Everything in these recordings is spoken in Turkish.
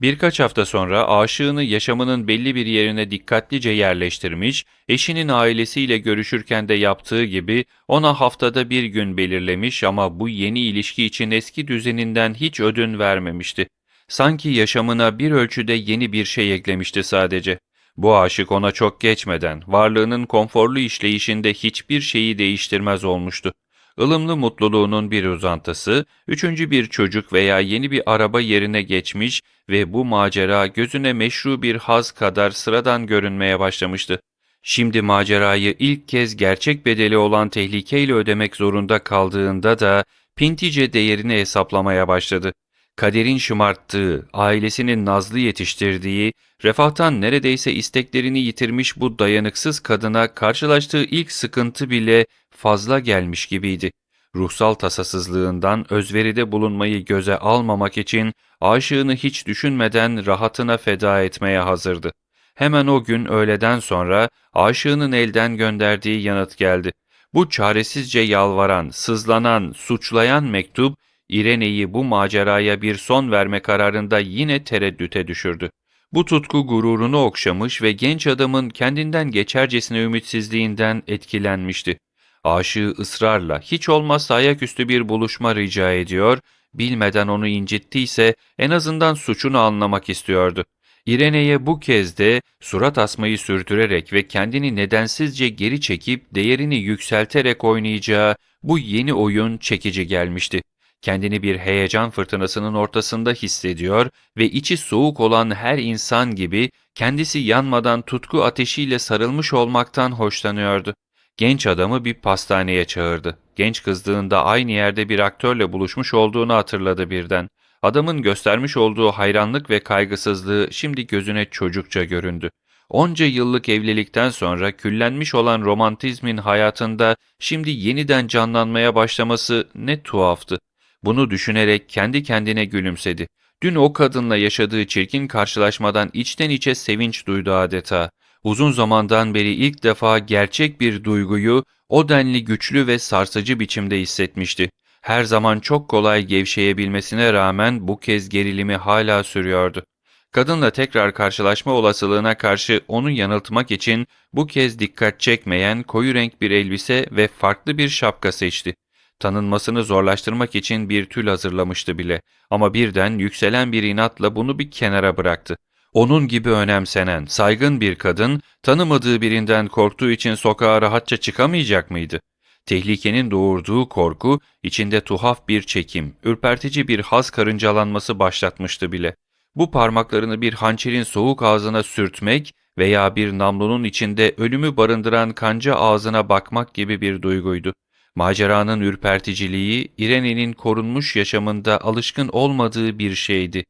Birkaç hafta sonra aşığını yaşamının belli bir yerine dikkatlice yerleştirmiş, eşinin ailesiyle görüşürken de yaptığı gibi ona haftada bir gün belirlemiş ama bu yeni ilişki için eski düzeninden hiç ödün vermemişti. Sanki yaşamına bir ölçüde yeni bir şey eklemişti sadece. Bu aşık ona çok geçmeden varlığının konforlu işleyişinde hiçbir şeyi değiştirmez olmuştu. Ilımlı mutluluğunun bir uzantısı, üçüncü bir çocuk veya yeni bir araba yerine geçmiş ve bu macera gözüne meşru bir haz kadar sıradan görünmeye başlamıştı. Şimdi macerayı ilk kez gerçek bedeli olan tehlikeyle ödemek zorunda kaldığında da pintice değerini hesaplamaya başladı. Kaderin şımarttığı, ailesinin nazlı yetiştirdiği, refahtan neredeyse isteklerini yitirmiş bu dayanıksız kadına karşılaştığı ilk sıkıntı bile fazla gelmiş gibiydi. Ruhsal tasasızlığından özveride bulunmayı göze almamak için aşığını hiç düşünmeden rahatına feda etmeye hazırdı. Hemen o gün öğleden sonra aşığının elden gönderdiği yanıt geldi. Bu çaresizce yalvaran, sızlanan, suçlayan mektup İrene'yi bu maceraya bir son verme kararında yine tereddüte düşürdü. Bu tutku gururunu okşamış ve genç adamın kendinden geçercesine ümitsizliğinden etkilenmişti. Aşığı ısrarla hiç olmazsa ayaküstü bir buluşma rica ediyor, bilmeden onu incittiyse en azından suçunu anlamak istiyordu. İrene'ye bu kez de surat asmayı sürdürerek ve kendini nedensizce geri çekip değerini yükselterek oynayacağı bu yeni oyun çekici gelmişti. Kendini bir heyecan fırtınasının ortasında hissediyor ve içi soğuk olan her insan gibi kendisi yanmadan tutku ateşiyle sarılmış olmaktan hoşlanıyordu. Genç adamı bir pastaneye çağırdı. Genç kızdığında aynı yerde bir aktörle buluşmuş olduğunu hatırladı birden. Adamın göstermiş olduğu hayranlık ve kaygısızlığı şimdi gözüne çocukça göründü. Onca yıllık evlilikten sonra küllenmiş olan romantizmin hayatında şimdi yeniden canlanmaya başlaması ne tuhaftı. Bunu düşünerek kendi kendine gülümsedi. Dün o kadınla yaşadığı çirkin karşılaşmadan içten içe sevinç duydu adeta. Uzun zamandan beri ilk defa gerçek bir duyguyu o denli güçlü ve sarsıcı biçimde hissetmişti. Her zaman çok kolay gevşeyebilmesine rağmen bu kez gerilimi hala sürüyordu. Kadınla tekrar karşılaşma olasılığına karşı onu yanıltmak için bu kez dikkat çekmeyen koyu renk bir elbise ve farklı bir şapka seçti. Tanınmasını zorlaştırmak için bir tül hazırlamıştı bile ama birden yükselen bir inatla bunu bir kenara bıraktı. Onun gibi önemsenen, saygın bir kadın, tanımadığı birinden korktuğu için sokağa rahatça çıkamayacak mıydı? Tehlikenin doğurduğu korku, içinde tuhaf bir çekim, ürpertici bir haz karıncalanması başlatmıştı bile. Bu parmaklarını bir hançerin soğuk ağzına sürtmek veya bir namlunun içinde ölümü barındıran kanca ağzına bakmak gibi bir duyguydu. Maceranın ürperticiliği, İrene'nin korunmuş yaşamında alışkın olmadığı bir şeydi.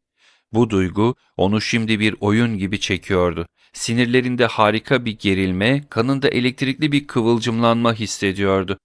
Bu duygu onu şimdi bir oyun gibi çekiyordu. Sinirlerinde harika bir gerilme, kanında elektrikli bir kıvılcımlanma hissediyordu.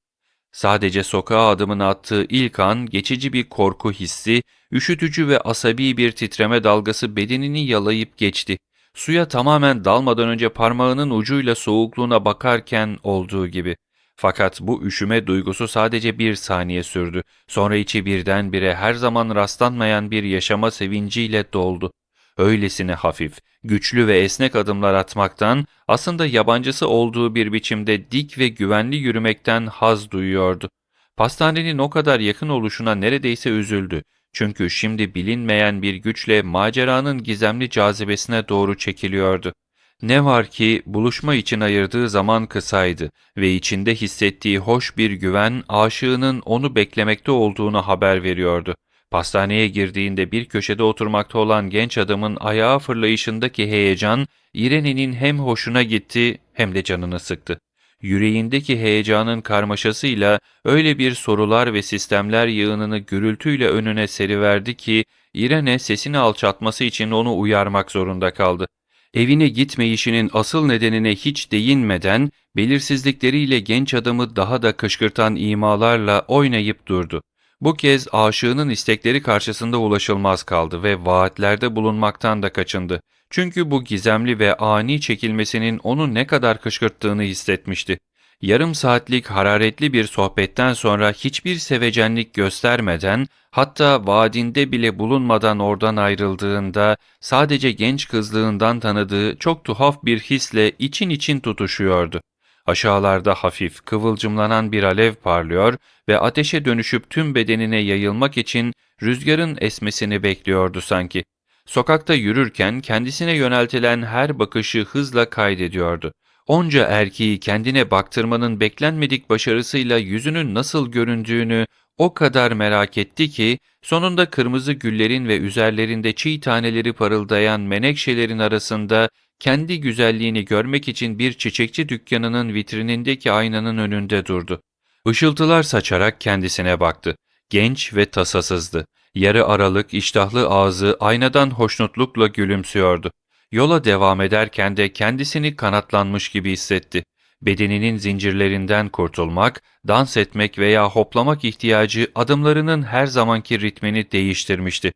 Sadece sokağa adımını attığı ilk an geçici bir korku hissi, üşütücü ve asabi bir titreme dalgası bedenini yalayıp geçti. Suya tamamen dalmadan önce parmağının ucuyla soğukluğuna bakarken olduğu gibi. Fakat bu üşüme duygusu sadece bir saniye sürdü. Sonra içi birdenbire her zaman rastlanmayan bir yaşama sevinciyle doldu. Öylesine hafif, güçlü ve esnek adımlar atmaktan, aslında yabancısı olduğu bir biçimde dik ve güvenli yürümekten haz duyuyordu. Pastanenin o kadar yakın oluşuna neredeyse üzüldü. Çünkü şimdi bilinmeyen bir güçle maceranın gizemli cazibesine doğru çekiliyordu. Ne var ki buluşma için ayırdığı zaman kısaydı ve içinde hissettiği hoş bir güven aşığının onu beklemekte olduğunu haber veriyordu. Pastaneye girdiğinde bir köşede oturmakta olan genç adamın ayağa fırlayışındaki heyecan İrene'nin hem hoşuna gitti hem de canını sıktı. Yüreğindeki heyecanın karmaşasıyla öyle bir sorular ve sistemler yığınını gürültüyle önüne seriverdi ki İrene sesini alçaltması için onu uyarmak zorunda kaldı evine gitmeyişinin asıl nedenine hiç değinmeden belirsizlikleriyle genç adamı daha da kışkırtan imalarla oynayıp durdu. Bu kez aşığının istekleri karşısında ulaşılmaz kaldı ve vaatlerde bulunmaktan da kaçındı. Çünkü bu gizemli ve ani çekilmesinin onu ne kadar kışkırttığını hissetmişti. Yarım saatlik hararetli bir sohbetten sonra hiçbir sevecenlik göstermeden, hatta vaadinde bile bulunmadan oradan ayrıldığında sadece genç kızlığından tanıdığı çok tuhaf bir hisle için için tutuşuyordu. Aşağılarda hafif, kıvılcımlanan bir alev parlıyor ve ateşe dönüşüp tüm bedenine yayılmak için rüzgarın esmesini bekliyordu sanki. Sokakta yürürken kendisine yöneltilen her bakışı hızla kaydediyordu. Onca erkeği kendine baktırmanın beklenmedik başarısıyla yüzünün nasıl göründüğünü o kadar merak etti ki sonunda kırmızı güllerin ve üzerlerinde çiğ taneleri parıldayan menekşelerin arasında kendi güzelliğini görmek için bir çiçekçi dükkanının vitrinindeki aynanın önünde durdu. Işıltılar saçarak kendisine baktı. Genç ve tasasızdı. Yarı aralık iştahlı ağzı aynadan hoşnutlukla gülümsüyordu. Yola devam ederken de kendisini kanatlanmış gibi hissetti. Bedeninin zincirlerinden kurtulmak, dans etmek veya hoplamak ihtiyacı adımlarının her zamanki ritmini değiştirmişti.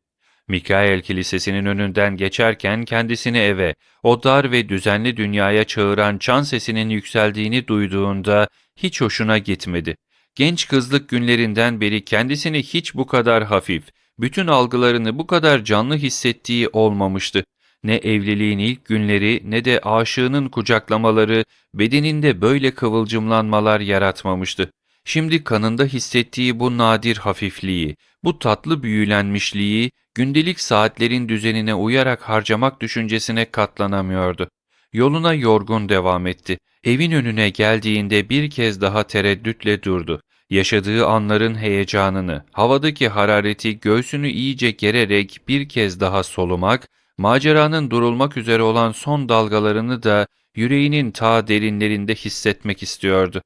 Mikael Kilisesi'nin önünden geçerken kendisini eve, o dar ve düzenli dünyaya çağıran çan sesinin yükseldiğini duyduğunda hiç hoşuna gitmedi. Genç kızlık günlerinden beri kendisini hiç bu kadar hafif, bütün algılarını bu kadar canlı hissettiği olmamıştı. Ne evliliğin ilk günleri ne de aşığının kucaklamaları bedeninde böyle kıvılcımlanmalar yaratmamıştı. Şimdi kanında hissettiği bu nadir hafifliği, bu tatlı büyülenmişliği gündelik saatlerin düzenine uyarak harcamak düşüncesine katlanamıyordu. Yoluna yorgun devam etti. Evin önüne geldiğinde bir kez daha tereddütle durdu. Yaşadığı anların heyecanını, havadaki harareti göğsünü iyice gererek bir kez daha solumak, maceranın durulmak üzere olan son dalgalarını da yüreğinin ta derinlerinde hissetmek istiyordu.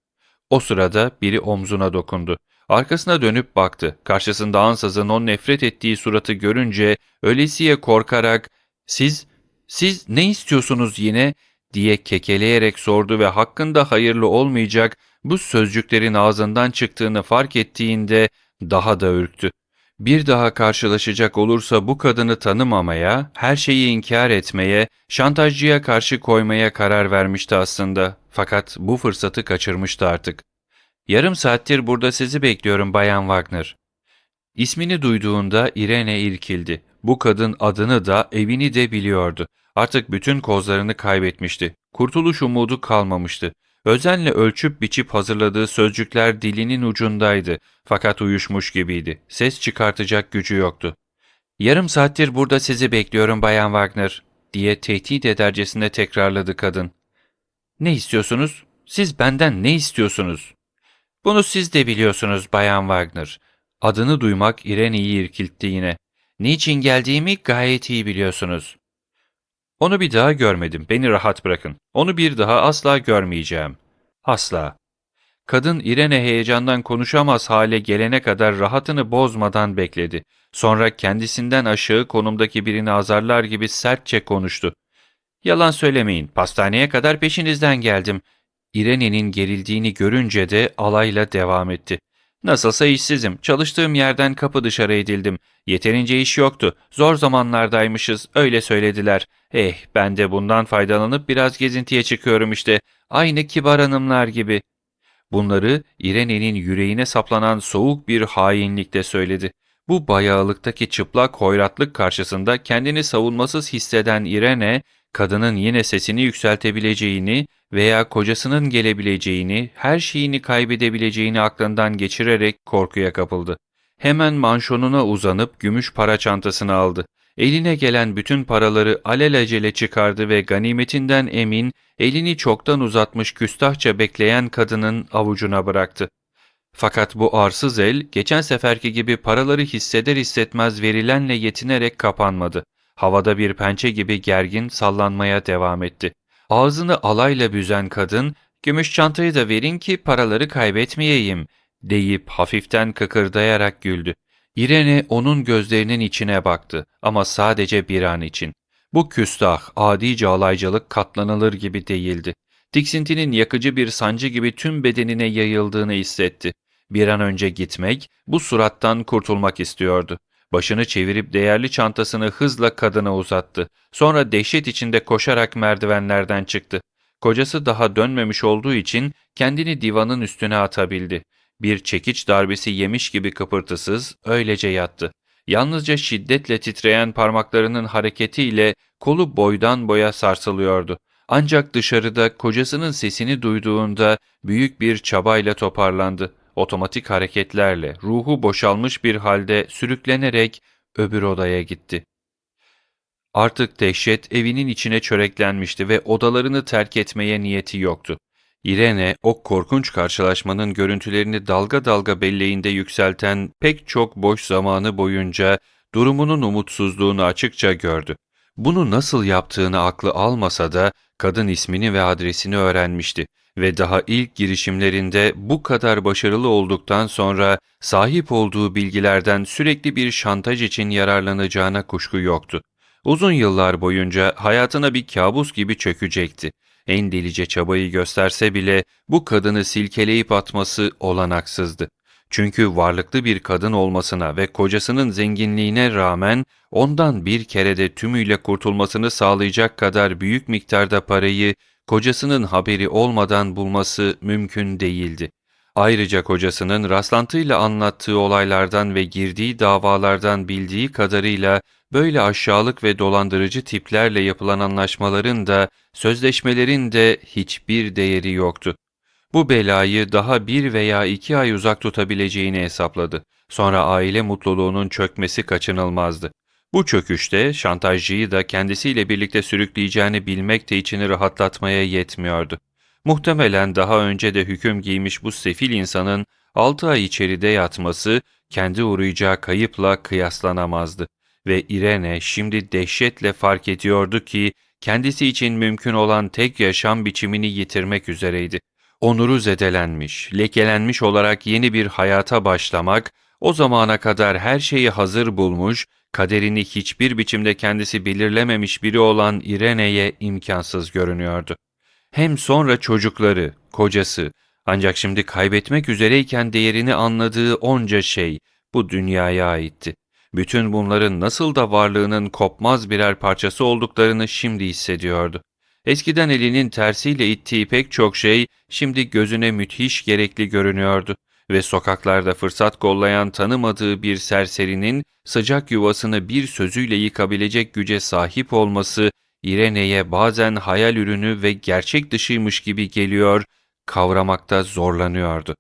O sırada biri omzuna dokundu. Arkasına dönüp baktı. Karşısında ansızın o nefret ettiği suratı görünce öylesiye korkarak ''Siz, siz ne istiyorsunuz yine?'' diye kekeleyerek sordu ve hakkında hayırlı olmayacak bu sözcüklerin ağzından çıktığını fark ettiğinde daha da ürktü. Bir daha karşılaşacak olursa bu kadını tanımamaya, her şeyi inkar etmeye, şantajcıya karşı koymaya karar vermişti aslında. Fakat bu fırsatı kaçırmıştı artık. Yarım saattir burada sizi bekliyorum Bayan Wagner. İsmini duyduğunda Irene irkildi. Bu kadın adını da evini de biliyordu. Artık bütün kozlarını kaybetmişti. Kurtuluş umudu kalmamıştı. Özenle ölçüp biçip hazırladığı sözcükler dilinin ucundaydı. Fakat uyuşmuş gibiydi. Ses çıkartacak gücü yoktu. ''Yarım saattir burada sizi bekliyorum Bayan Wagner.'' diye tehdit edercesine tekrarladı kadın. ''Ne istiyorsunuz? Siz benden ne istiyorsunuz?'' ''Bunu siz de biliyorsunuz Bayan Wagner.'' Adını duymak İrene'yi irkiltti yine. ''Niçin geldiğimi gayet iyi biliyorsunuz.'' Onu bir daha görmedim. Beni rahat bırakın. Onu bir daha asla görmeyeceğim. Asla. Kadın İrene heyecandan konuşamaz hale gelene kadar rahatını bozmadan bekledi. Sonra kendisinden aşağı konumdaki birini azarlar gibi sertçe konuştu. Yalan söylemeyin, pastaneye kadar peşinizden geldim. İrene'nin gerildiğini görünce de alayla devam etti. Nasılsa işsizim, çalıştığım yerden kapı dışarı edildim. Yeterince iş yoktu, zor zamanlardaymışız, öyle söylediler. Eh, ben de bundan faydalanıp biraz gezintiye çıkıyorum işte, aynı kibar hanımlar gibi. Bunları İrene'nin yüreğine saplanan soğuk bir hainlikle söyledi. Bu bayağılıktaki çıplak hoyratlık karşısında kendini savunmasız hisseden İrene, kadının yine sesini yükseltebileceğini veya kocasının gelebileceğini, her şeyini kaybedebileceğini aklından geçirerek korkuya kapıldı. Hemen manşonuna uzanıp gümüş para çantasını aldı. Eline gelen bütün paraları alelacele çıkardı ve ganimetinden emin, elini çoktan uzatmış küstahça bekleyen kadının avucuna bıraktı. Fakat bu arsız el, geçen seferki gibi paraları hisseder hissetmez verilenle yetinerek kapanmadı. Havada bir pençe gibi gergin sallanmaya devam etti. Ağzını alayla büzen kadın, gümüş çantayı da verin ki paraları kaybetmeyeyim, deyip hafiften kıkırdayarak güldü. İrene onun gözlerinin içine baktı ama sadece bir an için. Bu küstah, adi alaycılık katlanılır gibi değildi. Tiksintinin yakıcı bir sancı gibi tüm bedenine yayıldığını hissetti. Bir an önce gitmek, bu surattan kurtulmak istiyordu. Başını çevirip değerli çantasını hızla kadına uzattı. Sonra dehşet içinde koşarak merdivenlerden çıktı. Kocası daha dönmemiş olduğu için kendini divanın üstüne atabildi. Bir çekiç darbesi yemiş gibi kıpırtısız öylece yattı. Yalnızca şiddetle titreyen parmaklarının hareketiyle kolu boydan boya sarsılıyordu. Ancak dışarıda kocasının sesini duyduğunda büyük bir çabayla toparlandı. Otomatik hareketlerle ruhu boşalmış bir halde sürüklenerek öbür odaya gitti. Artık dehşet evinin içine çöreklenmişti ve odalarını terk etmeye niyeti yoktu. Irene o korkunç karşılaşmanın görüntülerini dalga dalga belleğinde yükselten pek çok boş zamanı boyunca durumunun umutsuzluğunu açıkça gördü. Bunu nasıl yaptığını aklı almasa da kadın ismini ve adresini öğrenmişti ve daha ilk girişimlerinde bu kadar başarılı olduktan sonra sahip olduğu bilgilerden sürekli bir şantaj için yararlanacağına kuşku yoktu. Uzun yıllar boyunca hayatına bir kabus gibi çökecekti. En delice çabayı gösterse bile bu kadını silkeleyip atması olanaksızdı. Çünkü varlıklı bir kadın olmasına ve kocasının zenginliğine rağmen ondan bir kerede tümüyle kurtulmasını sağlayacak kadar büyük miktarda parayı kocasının haberi olmadan bulması mümkün değildi. Ayrıca kocasının rastlantıyla anlattığı olaylardan ve girdiği davalardan bildiği kadarıyla böyle aşağılık ve dolandırıcı tiplerle yapılan anlaşmaların da sözleşmelerin de hiçbir değeri yoktu. Bu belayı daha bir veya iki ay uzak tutabileceğini hesapladı. Sonra aile mutluluğunun çökmesi kaçınılmazdı. Bu çöküşte şantajcıyı da kendisiyle birlikte sürükleyeceğini bilmek de içini rahatlatmaya yetmiyordu. Muhtemelen daha önce de hüküm giymiş bu sefil insanın 6 ay içeride yatması kendi uğrayacağı kayıpla kıyaslanamazdı. Ve Irene şimdi dehşetle fark ediyordu ki kendisi için mümkün olan tek yaşam biçimini yitirmek üzereydi. Onuru zedelenmiş, lekelenmiş olarak yeni bir hayata başlamak, o zamana kadar her şeyi hazır bulmuş, kaderini hiçbir biçimde kendisi belirlememiş biri olan Irene'ye imkansız görünüyordu. Hem sonra çocukları, kocası, ancak şimdi kaybetmek üzereyken değerini anladığı onca şey bu dünyaya aitti. Bütün bunların nasıl da varlığının kopmaz birer parçası olduklarını şimdi hissediyordu. Eskiden elinin tersiyle ittiği pek çok şey şimdi gözüne müthiş gerekli görünüyordu ve sokaklarda fırsat kollayan tanımadığı bir serserinin sıcak yuvasını bir sözüyle yıkabilecek güce sahip olması İrene'ye bazen hayal ürünü ve gerçek dışıymış gibi geliyor, kavramakta zorlanıyordu.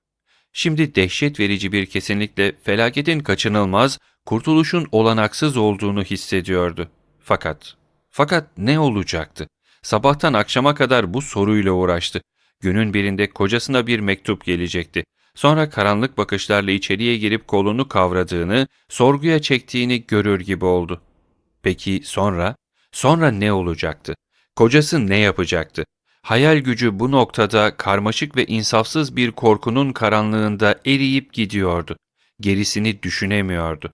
Şimdi dehşet verici bir kesinlikle felaketin kaçınılmaz, kurtuluşun olanaksız olduğunu hissediyordu. Fakat, fakat ne olacaktı? Sabahtan akşama kadar bu soruyla uğraştı. Günün birinde kocasına bir mektup gelecekti. Sonra karanlık bakışlarla içeriye girip kolunu kavradığını, sorguya çektiğini görür gibi oldu. Peki sonra? Sonra ne olacaktı? Kocası ne yapacaktı? Hayal gücü bu noktada karmaşık ve insafsız bir korkunun karanlığında eriyip gidiyordu. Gerisini düşünemiyordu.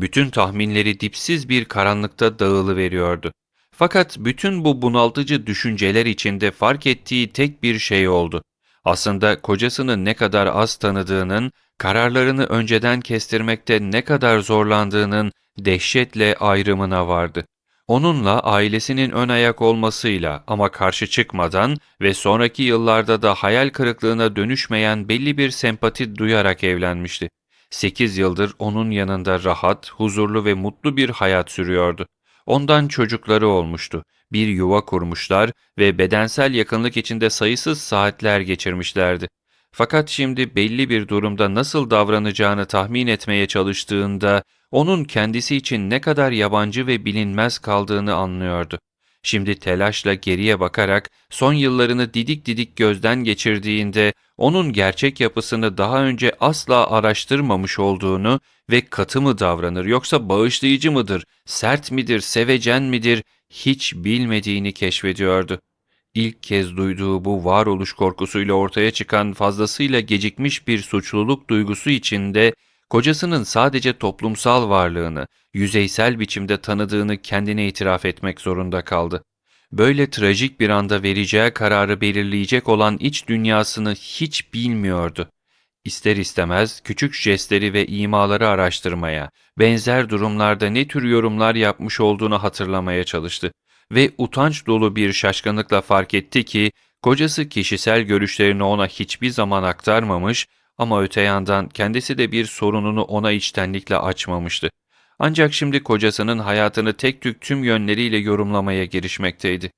Bütün tahminleri dipsiz bir karanlıkta dağılı veriyordu. Fakat bütün bu bunaltıcı düşünceler içinde fark ettiği tek bir şey oldu. Aslında kocasını ne kadar az tanıdığının, kararlarını önceden kestirmekte ne kadar zorlandığının dehşetle ayrımına vardı. Onunla ailesinin ön ayak olmasıyla ama karşı çıkmadan ve sonraki yıllarda da hayal kırıklığına dönüşmeyen belli bir sempati duyarak evlenmişti. Sekiz yıldır onun yanında rahat, huzurlu ve mutlu bir hayat sürüyordu. Ondan çocukları olmuştu. Bir yuva kurmuşlar ve bedensel yakınlık içinde sayısız saatler geçirmişlerdi. Fakat şimdi belli bir durumda nasıl davranacağını tahmin etmeye çalıştığında onun kendisi için ne kadar yabancı ve bilinmez kaldığını anlıyordu. Şimdi telaşla geriye bakarak son yıllarını didik didik gözden geçirdiğinde onun gerçek yapısını daha önce asla araştırmamış olduğunu ve katı mı davranır yoksa bağışlayıcı mıdır, sert midir, sevecen midir hiç bilmediğini keşfediyordu. İlk kez duyduğu bu varoluş korkusuyla ortaya çıkan fazlasıyla gecikmiş bir suçluluk duygusu içinde kocasının sadece toplumsal varlığını, yüzeysel biçimde tanıdığını kendine itiraf etmek zorunda kaldı. Böyle trajik bir anda vereceği kararı belirleyecek olan iç dünyasını hiç bilmiyordu. İster istemez küçük jestleri ve imaları araştırmaya, benzer durumlarda ne tür yorumlar yapmış olduğunu hatırlamaya çalıştı ve utanç dolu bir şaşkınlıkla fark etti ki Kocası kişisel görüşlerini ona hiçbir zaman aktarmamış ama öte yandan kendisi de bir sorununu ona içtenlikle açmamıştı. Ancak şimdi kocasının hayatını tek tük tüm yönleriyle yorumlamaya girişmekteydi.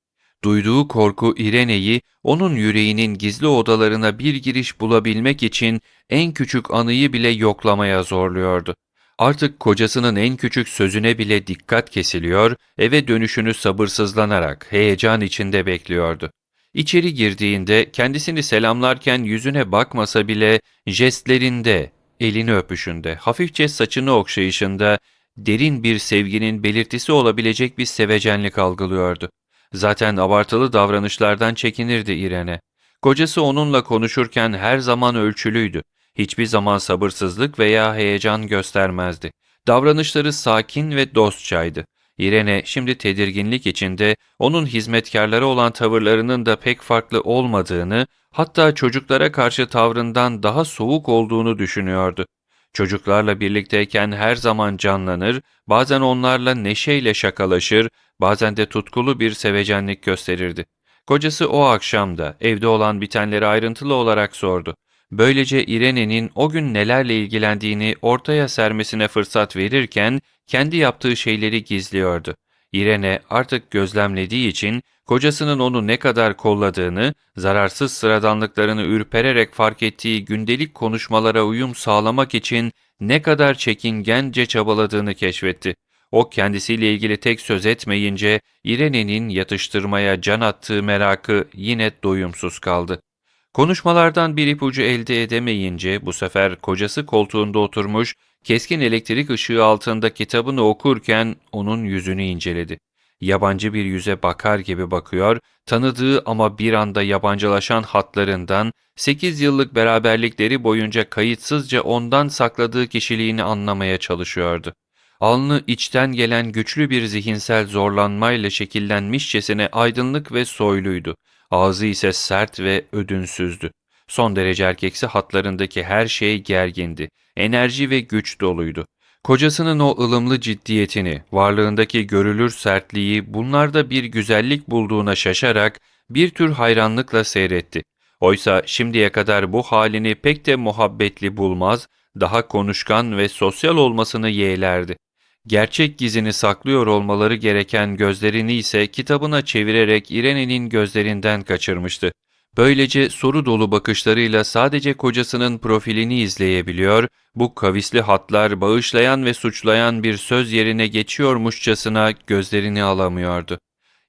Duyduğu korku İrene'yi onun yüreğinin gizli odalarına bir giriş bulabilmek için en küçük anıyı bile yoklamaya zorluyordu. Artık kocasının en küçük sözüne bile dikkat kesiliyor, eve dönüşünü sabırsızlanarak, heyecan içinde bekliyordu. İçeri girdiğinde kendisini selamlarken yüzüne bakmasa bile jestlerinde, elini öpüşünde, hafifçe saçını okşayışında derin bir sevginin belirtisi olabilecek bir sevecenlik algılıyordu. Zaten abartılı davranışlardan çekinirdi İrene. Kocası onunla konuşurken her zaman ölçülüydü. Hiçbir zaman sabırsızlık veya heyecan göstermezdi. Davranışları sakin ve dostçaydı. İrene şimdi tedirginlik içinde onun hizmetkarları olan tavırlarının da pek farklı olmadığını, hatta çocuklara karşı tavrından daha soğuk olduğunu düşünüyordu. Çocuklarla birlikteyken her zaman canlanır, bazen onlarla neşeyle şakalaşır, bazen de tutkulu bir sevecenlik gösterirdi. Kocası o akşam da evde olan bitenleri ayrıntılı olarak sordu. Böylece İrene'nin o gün nelerle ilgilendiğini ortaya sermesine fırsat verirken kendi yaptığı şeyleri gizliyordu. İrene artık gözlemlediği için kocasının onu ne kadar kolladığını, zararsız sıradanlıklarını ürpererek fark ettiği gündelik konuşmalara uyum sağlamak için ne kadar çekingence çabaladığını keşfetti. O kendisiyle ilgili tek söz etmeyince İrene'nin yatıştırmaya can attığı merakı yine doyumsuz kaldı. Konuşmalardan bir ipucu elde edemeyince bu sefer kocası koltuğunda oturmuş, keskin elektrik ışığı altında kitabını okurken onun yüzünü inceledi. Yabancı bir yüze bakar gibi bakıyor, tanıdığı ama bir anda yabancılaşan hatlarından, 8 yıllık beraberlikleri boyunca kayıtsızca ondan sakladığı kişiliğini anlamaya çalışıyordu. Alnı içten gelen güçlü bir zihinsel zorlanmayla şekillenmişçesine aydınlık ve soyluydu. Ağzı ise sert ve ödünsüzdü. Son derece erkeksi hatlarındaki her şey gergindi. Enerji ve güç doluydu. Kocasının o ılımlı ciddiyetini, varlığındaki görülür sertliği bunlarda bir güzellik bulduğuna şaşarak bir tür hayranlıkla seyretti. Oysa şimdiye kadar bu halini pek de muhabbetli bulmaz, daha konuşkan ve sosyal olmasını yeğlerdi gerçek gizini saklıyor olmaları gereken gözlerini ise kitabına çevirerek İrene'nin gözlerinden kaçırmıştı. Böylece soru dolu bakışlarıyla sadece kocasının profilini izleyebiliyor, bu kavisli hatlar bağışlayan ve suçlayan bir söz yerine geçiyormuşçasına gözlerini alamıyordu.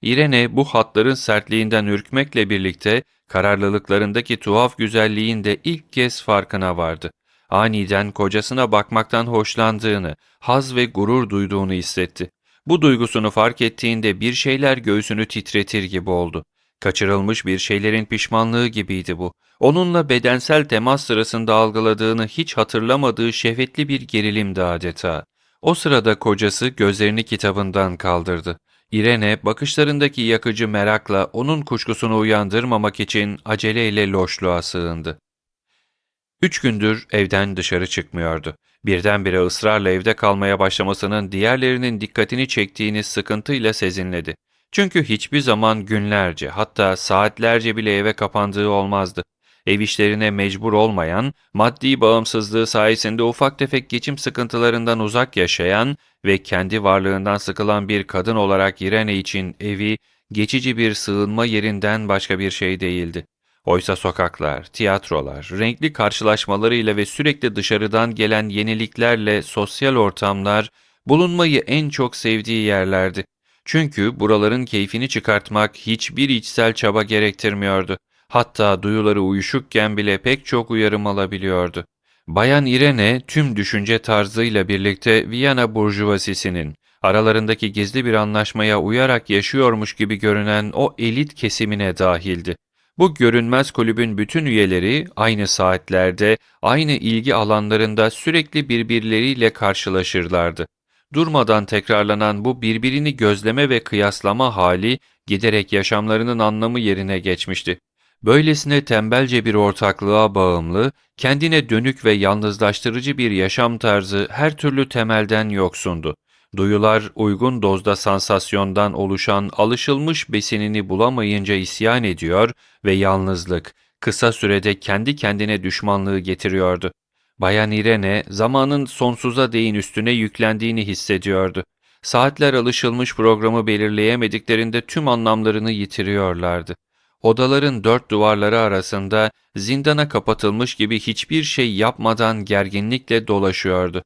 İrene bu hatların sertliğinden ürkmekle birlikte kararlılıklarındaki tuhaf güzelliğin de ilk kez farkına vardı aniden kocasına bakmaktan hoşlandığını, haz ve gurur duyduğunu hissetti. Bu duygusunu fark ettiğinde bir şeyler göğsünü titretir gibi oldu. Kaçırılmış bir şeylerin pişmanlığı gibiydi bu. Onunla bedensel temas sırasında algıladığını hiç hatırlamadığı şehvetli bir gerilimdi adeta. O sırada kocası gözlerini kitabından kaldırdı. İrene bakışlarındaki yakıcı merakla onun kuşkusunu uyandırmamak için aceleyle loşluğa sığındı. Üç gündür evden dışarı çıkmıyordu. Birdenbire ısrarla evde kalmaya başlamasının diğerlerinin dikkatini çektiğini sıkıntıyla sezinledi. Çünkü hiçbir zaman günlerce hatta saatlerce bile eve kapandığı olmazdı. Ev işlerine mecbur olmayan, maddi bağımsızlığı sayesinde ufak tefek geçim sıkıntılarından uzak yaşayan ve kendi varlığından sıkılan bir kadın olarak Irene için evi, geçici bir sığınma yerinden başka bir şey değildi. Oysa sokaklar, tiyatrolar, renkli karşılaşmalarıyla ve sürekli dışarıdan gelen yeniliklerle sosyal ortamlar bulunmayı en çok sevdiği yerlerdi. Çünkü buraların keyfini çıkartmak hiçbir içsel çaba gerektirmiyordu. Hatta duyuları uyuşukken bile pek çok uyarım alabiliyordu. Bayan Irene tüm düşünce tarzıyla birlikte Viyana burjuvazisinin aralarındaki gizli bir anlaşmaya uyarak yaşıyormuş gibi görünen o elit kesimine dahildi. Bu görünmez kulübün bütün üyeleri aynı saatlerde, aynı ilgi alanlarında sürekli birbirleriyle karşılaşırlardı. Durmadan tekrarlanan bu birbirini gözleme ve kıyaslama hali giderek yaşamlarının anlamı yerine geçmişti. Böylesine tembelce bir ortaklığa bağımlı, kendine dönük ve yalnızlaştırıcı bir yaşam tarzı her türlü temelden yoksundu. Duyular uygun dozda sansasyondan oluşan alışılmış besinini bulamayınca isyan ediyor ve yalnızlık kısa sürede kendi kendine düşmanlığı getiriyordu. Bayan Irene zamanın sonsuza değin üstüne yüklendiğini hissediyordu. Saatler alışılmış programı belirleyemediklerinde tüm anlamlarını yitiriyorlardı. Odaların dört duvarları arasında zindana kapatılmış gibi hiçbir şey yapmadan gerginlikle dolaşıyordu.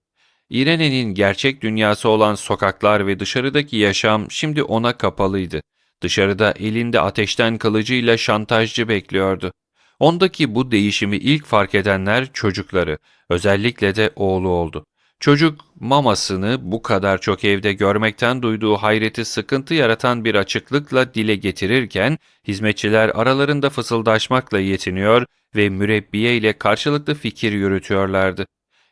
Irene'nin gerçek dünyası olan sokaklar ve dışarıdaki yaşam şimdi ona kapalıydı. Dışarıda elinde ateşten kılıcıyla şantajcı bekliyordu. Ondaki bu değişimi ilk fark edenler çocukları, özellikle de oğlu oldu. Çocuk mamasını bu kadar çok evde görmekten duyduğu hayreti sıkıntı yaratan bir açıklıkla dile getirirken hizmetçiler aralarında fısıldaşmakla yetiniyor ve mürebbiye ile karşılıklı fikir yürütüyorlardı.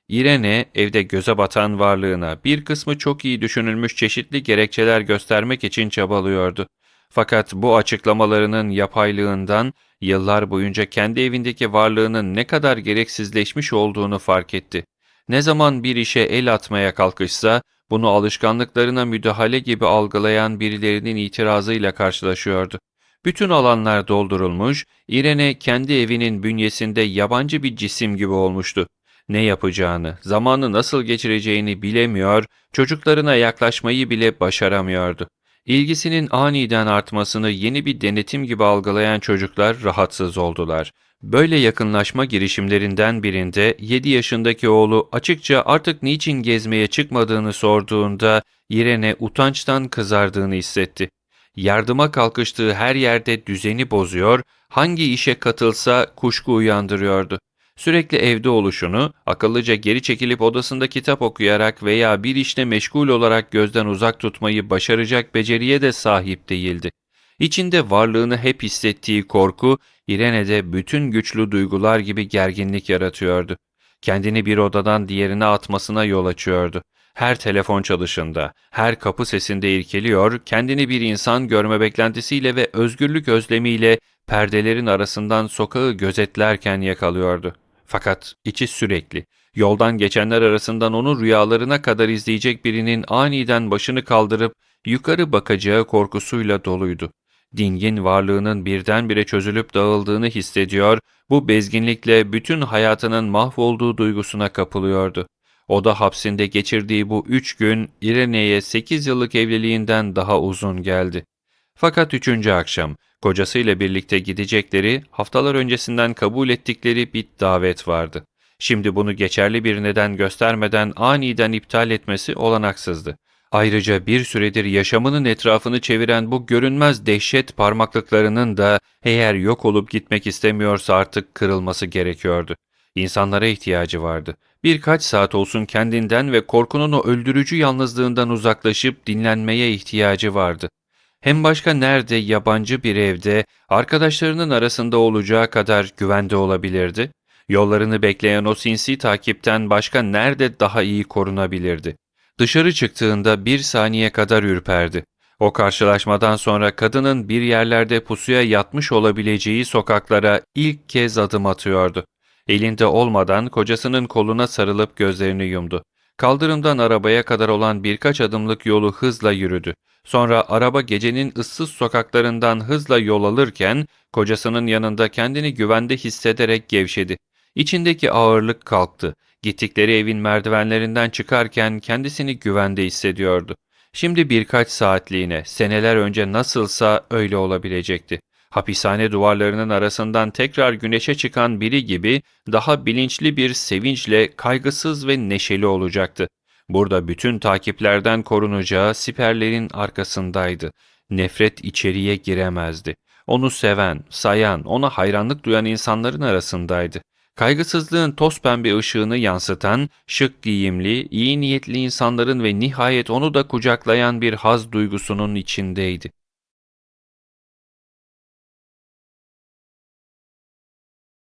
Irene evde göze batan varlığına bir kısmı çok iyi düşünülmüş çeşitli gerekçeler göstermek için çabalıyordu. Fakat bu açıklamalarının yapaylığından yıllar boyunca kendi evindeki varlığının ne kadar gereksizleşmiş olduğunu fark etti. Ne zaman bir işe el atmaya kalkışsa, bunu alışkanlıklarına müdahale gibi algılayan birilerinin itirazıyla karşılaşıyordu. Bütün alanlar doldurulmuş, Irene kendi evinin bünyesinde yabancı bir cisim gibi olmuştu. Ne yapacağını, zamanı nasıl geçireceğini bilemiyor, çocuklarına yaklaşmayı bile başaramıyordu. İlgisinin aniden artmasını yeni bir denetim gibi algılayan çocuklar rahatsız oldular. Böyle yakınlaşma girişimlerinden birinde 7 yaşındaki oğlu açıkça artık niçin gezmeye çıkmadığını sorduğunda Irene utançtan kızardığını hissetti. Yardıma kalkıştığı her yerde düzeni bozuyor, hangi işe katılsa kuşku uyandırıyordu. Sürekli evde oluşunu, akıllıca geri çekilip odasında kitap okuyarak veya bir işle meşgul olarak gözden uzak tutmayı başaracak beceriye de sahip değildi. İçinde varlığını hep hissettiği korku, İrene'de bütün güçlü duygular gibi gerginlik yaratıyordu. Kendini bir odadan diğerine atmasına yol açıyordu. Her telefon çalışında, her kapı sesinde irkeliyor, kendini bir insan görme beklentisiyle ve özgürlük özlemiyle perdelerin arasından sokağı gözetlerken yakalıyordu. Fakat içi sürekli, yoldan geçenler arasından onu rüyalarına kadar izleyecek birinin aniden başını kaldırıp yukarı bakacağı korkusuyla doluydu. Dingin varlığının birdenbire çözülüp dağıldığını hissediyor, bu bezginlikle bütün hayatının mahvolduğu duygusuna kapılıyordu. O da hapsinde geçirdiği bu üç gün İrene'ye sekiz yıllık evliliğinden daha uzun geldi. Fakat üçüncü akşam kocasıyla birlikte gidecekleri haftalar öncesinden kabul ettikleri bir davet vardı. Şimdi bunu geçerli bir neden göstermeden aniden iptal etmesi olanaksızdı. Ayrıca bir süredir yaşamının etrafını çeviren bu görünmez dehşet parmaklıklarının da eğer yok olup gitmek istemiyorsa artık kırılması gerekiyordu. İnsanlara ihtiyacı vardı. Birkaç saat olsun kendinden ve korkunun o öldürücü yalnızlığından uzaklaşıp dinlenmeye ihtiyacı vardı. Hem başka nerede yabancı bir evde arkadaşlarının arasında olacağı kadar güvende olabilirdi? Yollarını bekleyen o sinsi takipten başka nerede daha iyi korunabilirdi? Dışarı çıktığında bir saniye kadar ürperdi. O karşılaşmadan sonra kadının bir yerlerde pusuya yatmış olabileceği sokaklara ilk kez adım atıyordu. Elinde olmadan kocasının koluna sarılıp gözlerini yumdu. Kaldırımdan arabaya kadar olan birkaç adımlık yolu hızla yürüdü. Sonra araba gecenin ıssız sokaklarından hızla yol alırken kocasının yanında kendini güvende hissederek gevşedi. İçindeki ağırlık kalktı. Gittikleri evin merdivenlerinden çıkarken kendisini güvende hissediyordu. Şimdi birkaç saatliğine, seneler önce nasılsa öyle olabilecekti. Hapishane duvarlarının arasından tekrar güneşe çıkan biri gibi daha bilinçli bir sevinçle kaygısız ve neşeli olacaktı. Burada bütün takiplerden korunacağı siperlerin arkasındaydı. Nefret içeriye giremezdi. Onu seven, sayan, ona hayranlık duyan insanların arasındaydı. Kaygısızlığın toz pembe ışığını yansıtan, şık giyimli, iyi niyetli insanların ve nihayet onu da kucaklayan bir haz duygusunun içindeydi.